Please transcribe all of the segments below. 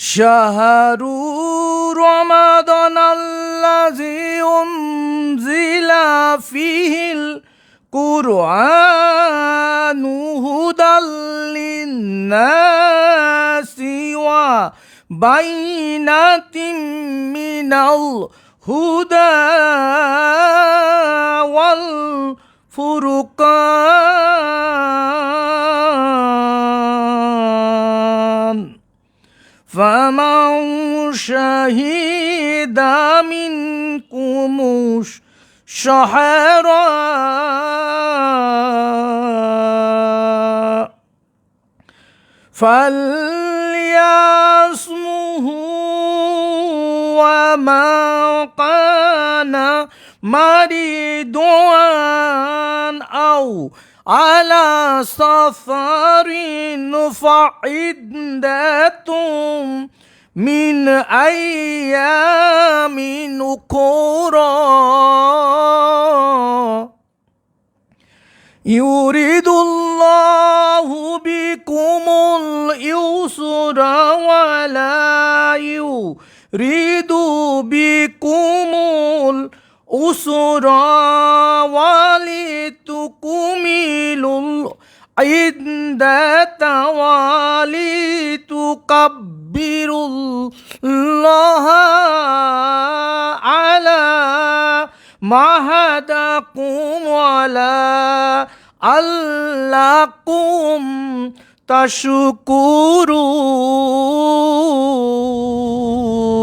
شهر رمضان الذي أنزل فيه القرآن هدى للناس وبينات من الهدى والفرقان فمن شهد منكم الشهر فليصمه وما كان مريضا أو على سفر فعدة من أيام أخرى. يريد الله بكم اليسر ولا يريد بكم الأسر ولتكملوا العدة ولتكبروا الله على ما هداكم ولا علكم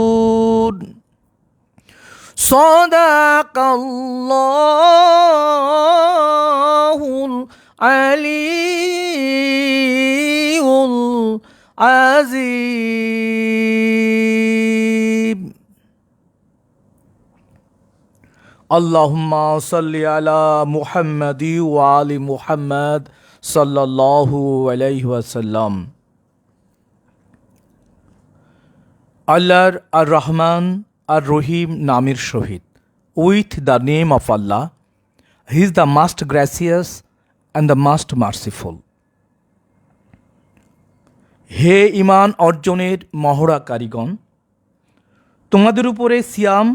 تشكرون صدق الله Ali Azim. Allahumma salli ala Muhammadi wa ali Muhammad sallallahu alayhi wa sallam. Allah ar-Rahman ar-Rahim namir shohid. With the name of Allah, He is the most gracious, and the most merciful হে ইমান অর্জনের মহড়া কারিগণ তোমাদের উপরে সিয়াম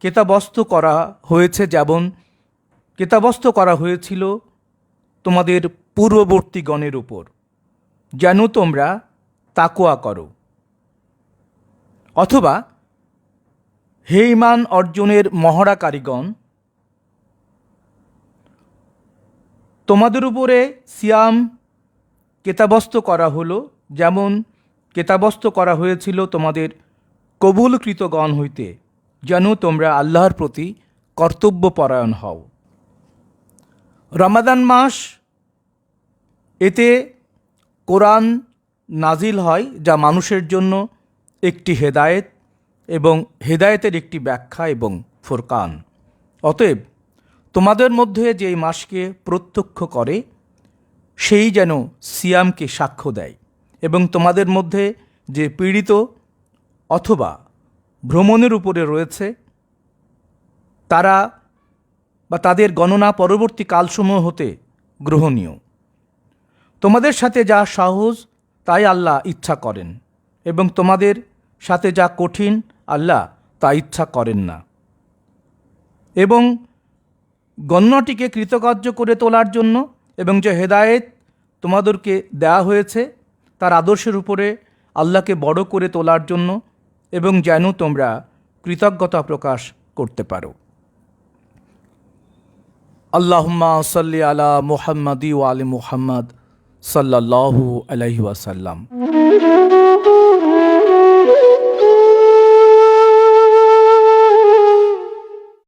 কেতাবস্ত করা হয়েছে যেমন কেতাবস্ত করা হয়েছিল তোমাদের পূর্ববর্তীগণের উপর, যেন তোমরা তাকোয়া করো। অথবা হে ইমান অর্জনের মহড়া কারিগণ তোমাদের উপরে সিয়াম কেতাবস্ত করা হলো, যেমন কেতাবস্ত করা হয়েছিল তোমাদের কবুলকৃতগণ হইতে, যেন তোমরা আল্লাহর প্রতি কর্তব্যপরায়ণ হও। রমাদান মাস এতে কোরআন নাজিল হয়, যা মানুষের জন্য একটি হেদায়েত এবং হেদায়েতের একটি ব্যাখ্যা এবং ফোরকান। অতএব তোমাদের মধ্যে যেই মাসকে প্রত্যক্ষ করে, সেই যেন সিয়ামকে সাক্ষ্য দেয় এবং তোমাদের মধ্যে যে পীড়িত অথবা ভ্রমণের উপরে রয়েছে, তারা বা তাদের গণনা পরবর্তী কালসমূহ হতে গ্রহণীয়। তোমাদের সাথে যা সহজ তাই আল্লাহ ইচ্ছা করেন এবং তোমাদের সাথে যা কঠিন, আল্লাহ তা ইচ্ছা করেন না। এবং গণ্যটিকে কৃতকার্য করে তোলার জন্য এবং যে হেদায়েত তোমাদেরকে দেয়া হয়েছে, তার আদর্শের উপরে আল্লাহকে বড় করে তোলার জন্য এবং যেন তোমরা কৃতজ্ঞতা প্রকাশ করতে পারো। আল্লাহুম্মা সাল্লি আলা মুহাম্মাদি ওয়া আলি মুহাম্মদ আলাইহি ওয়াসাল্লাম।